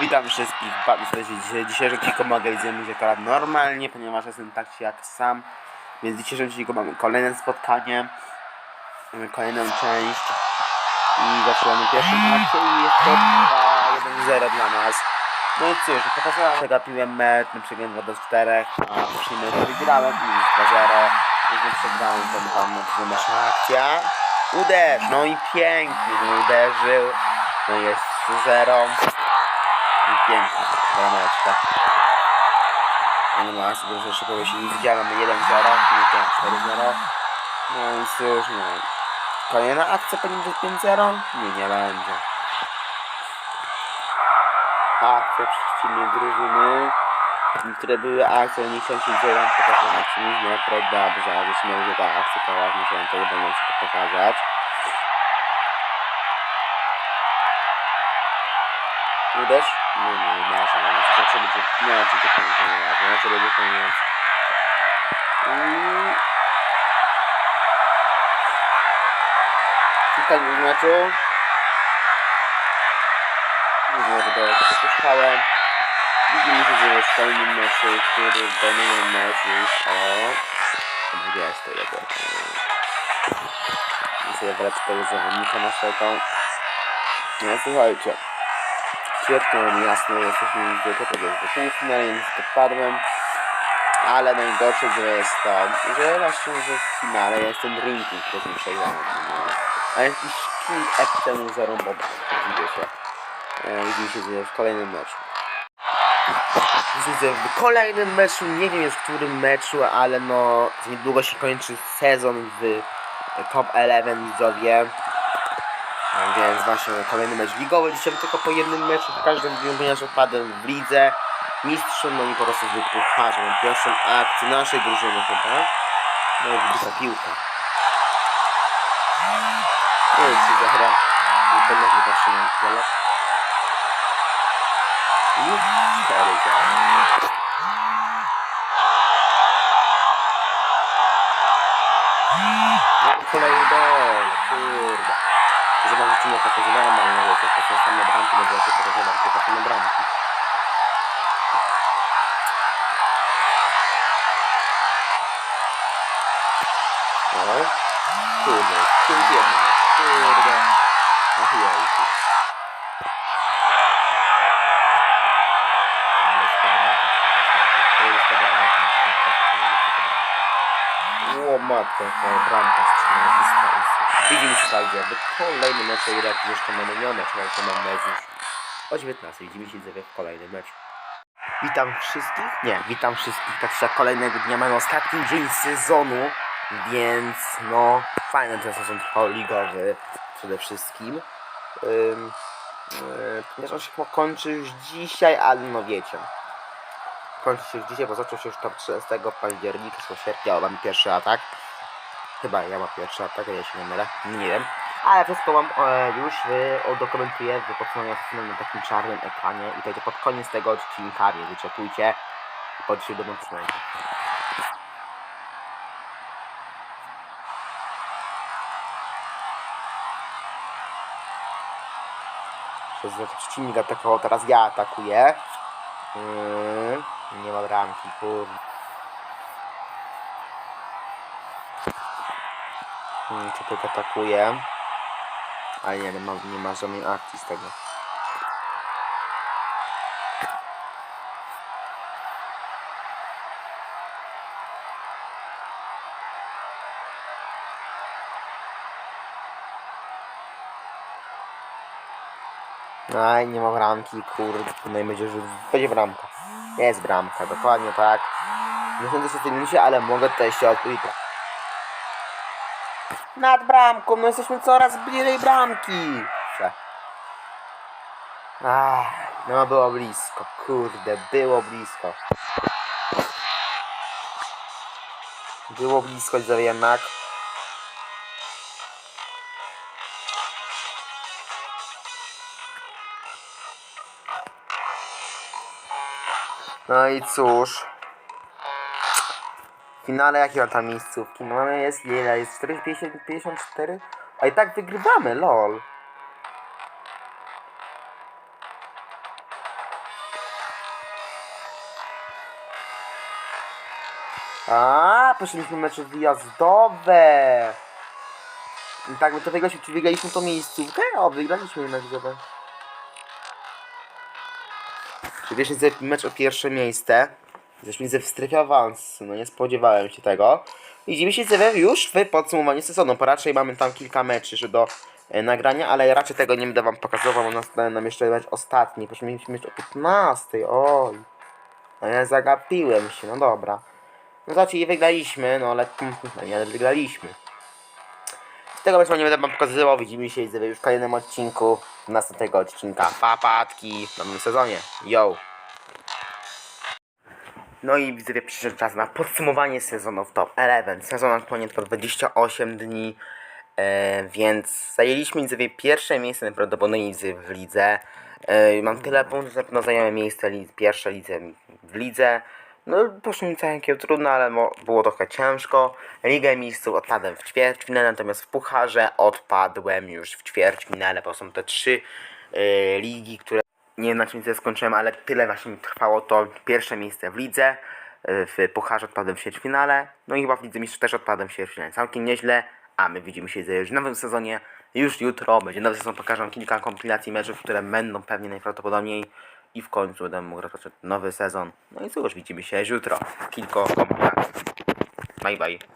Witam wszystkich serdecznie. Dzisiaj, dzisiejszy odcinku mogę idziemy akurat normalnie, ponieważ jestem tak czy jak sam. Więc w dzisiejszym odcinku mamy kolejne spotkanie. Mamy kolejną część. I zaczynamy pierwszą akcję i jest to 2-1-0 dla nas. No i cóż, pokazałem, przegapiłem mecz na przykład 2 do 4, a w przyjmie wygrałem i już 2-0. Już nie przegrałem, to była bardzo nasza akcja. Uderz! No i pięknie, no uderzył. No jest 3-0. I pięknie, brameczka. No nie ma sobie, że jeszcze powiesili. Widziałem 1-0, nie ten 4-0. No i cóż, no. Kolejna akcja powinna być 5-0? Nie, nie będzie. Akcja przeciwnej drużyny. Niektóre były akcje, nie chciałem się dziewięć, pokazać akcji, nie akurat dobrze, ale jeśli miał ta akcja, to ładnie chciałem to udało się to pokazać. Uderz? No nie, szans. To trzeba będzie, ma co do końca, nie to trzeba będzie koniec. Mm. Tutaj w meczu. Nie wiem, tego jak przypuszczałem. Widzimy się, że w kolejnym meczu, który będą mecz już o 20 jego. I sobie wracać tego zawodnika naszego. No słuchajcie. Świetnie, jasno, jesteśmy już do półfinale, niestety padłem. Ale najgorsze jest to, że właśnie że w finale jest ten ranking, który przegrałem. No. A jakiś king F temu zarąbał, widzę się. E, Widzimy się w kolejnym meczu. Widzę w kolejnym meczu, nie wiem już w którym meczu, ale no niedługo się kończy sezon w Top 11 widzowie. Więc właśnie kolejny mecz ligowy. Dzisiaj tylko po jednym meczu w każdym dniu, ponieważ odpadłem w lidze. Mistrzem, no i po prostu wypucharzem. Mam pierwszą akcję naszej drużyny chyba. No i wybucha piłka. No i się zahra. I to może patrzy na tyle. I cztery zero. No i kolejny gol, kurde. Że wam jeszcze nie pokazywałem, ale no wiecie, to są same bramki, bo właśnie pokazywałem tylko same bramki. No, kurde, kurde, kurde. Ach bramka. O matko, jaka bramka z dystansu. Widzimy się także, jakby kolejny mecz o Irak jeszcze mamy mecz, ale mam mecz już o 19. Widzimy się w kolejnym meczu. Witam wszystkich, nie, witam wszystkich tak jak kolejnego dnia, mamy ostatni dzień sezonu, więc no, fajny ten sezon ligowy przede wszystkim. Yy, ponieważ on się chyba kończy już dzisiaj, ale no wiecie, kończy się już dzisiaj, bo zaczął się już tam 13 października, czy sierpnia, mam pierwszy atak. Chyba ja mam pierwszy atak, ja się nie mylę, nie wiem. Ale wszystko wam e, już y, odokumentuję w podsumowanie na takim czarnym ekranie i to będzie pod koniec tego odcinka, więc wyczekujcie. Pod do mocnego. Przez przeciwnik atakował, teraz ja atakuję. Yy, nie ma bramki, kurde. Hmm, Czekaj, atakuje. Ale nie, nie ma, nie ma żadnej akcji z tego. Aj, nie ma bramki, kurde, no i będzie, że będzie bramka. Jest bramka, dokładnie tak. Nie sądzę się w tym ale mogę tutaj się odpowiedzieć. Nad bramką, no jesteśmy coraz bliżej bramki. Ach, no było blisko, kurde, było blisko. Było blisko, widzowie, jednak. No i cóż miejscówki, no ale jakie tam miejscówki? No mamy jest, ile no, jest? 4, 54? A i tak wygrywamy, lol. A, poszliśmy mecze wyjazdowe. I tak, my to wygraliśmy, czy wygraliśmy tą miejscówkę? O, wygraliśmy mecz wyjazdowe. Czy wiesz, mecz o pierwsze miejsce? Jesteśmy w strefie awansu, no nie spodziewałem się tego. Widzimy się Zewe już w podsumowaniu sezonu, bo raczej mamy tam kilka meczy do e, nagrania, ale raczej tego nie będę wam pokazywał, bo nas nam jeszcze mecz ostatni, bo mieliśmy mecz o 15, oj. No ja zagapiłem się, no dobra. No znaczy nie wygraliśmy, no ale, no nie, wygraliśmy. Z tego meczu nie będę wam pokazywał, widzimy się Zewe już w kolejnym odcinku, następnego odcinka. Papatki w nowym sezonie, yo! No i widzowie przyszedł czas na podsumowanie sezonu w Top 11. Sezon aktualnie trwa 28 dni, e, więc zajęliśmy widzowie pierwsze miejsce najprawdopodobniej w- lidze. E, mam tyle punktów, że pewno zajmę miejsce pierwsze lidze w lidze. No poszło mi całkiem trudno, ale było trochę ciężko. Ligę Mistrzów odpadłem w ćwierćfinale, natomiast w Pucharze odpadłem już w ćwierćfinale, bo są te trzy e, ligi, które nie wiem na czym się skończyłem, ale tyle właśnie mi trwało to pierwsze miejsce w lidze. y, W Pucharze odpadłem w ćwierćfinale. No i chyba w Lidze Mistrzów też odpadłem w ćwierćfinale. Całkiem nieźle. A my widzimy się już w nowym sezonie. Już jutro będzie nowy sezon. Pokażę kilka kompilacji meczów, które będą pewnie najprawdopodobniej. I w końcu będę mógł rozpocząć nowy sezon. No i cóż, widzimy się jutro. Kilka kompilacji. Bye bye.